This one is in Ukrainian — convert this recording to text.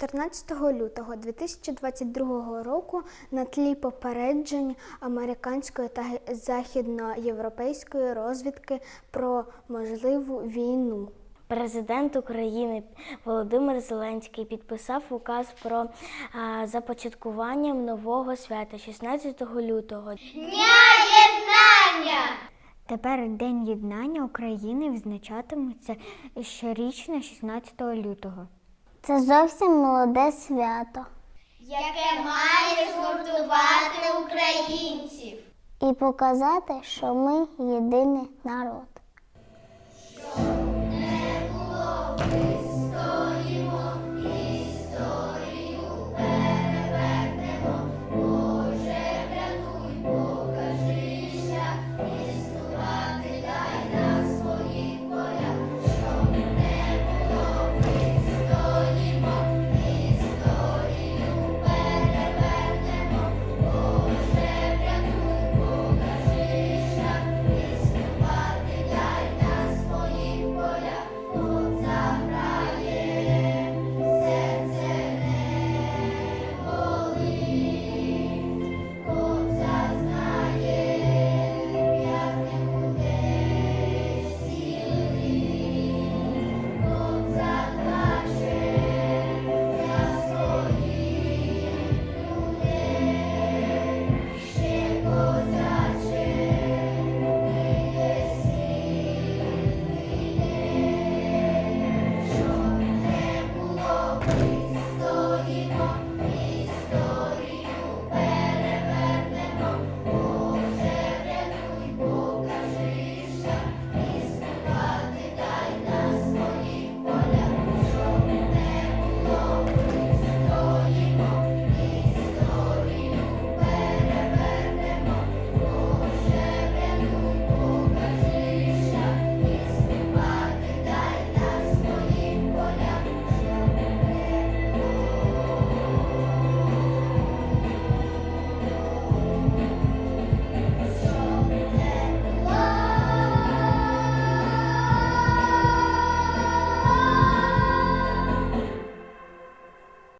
14 лютого 2022 року на тлі попереджень американської та західноєвропейської розвідки про можливу війну. Президент України Володимир Зеленський підписав указ про а, започаткуванням нового свята 16 лютого. Тепер День єднання України відзначатиметься щорічно 16 лютого. Це зовсім молоде свято. яке має згуртувати українців. І показати, що ми єдиний народ.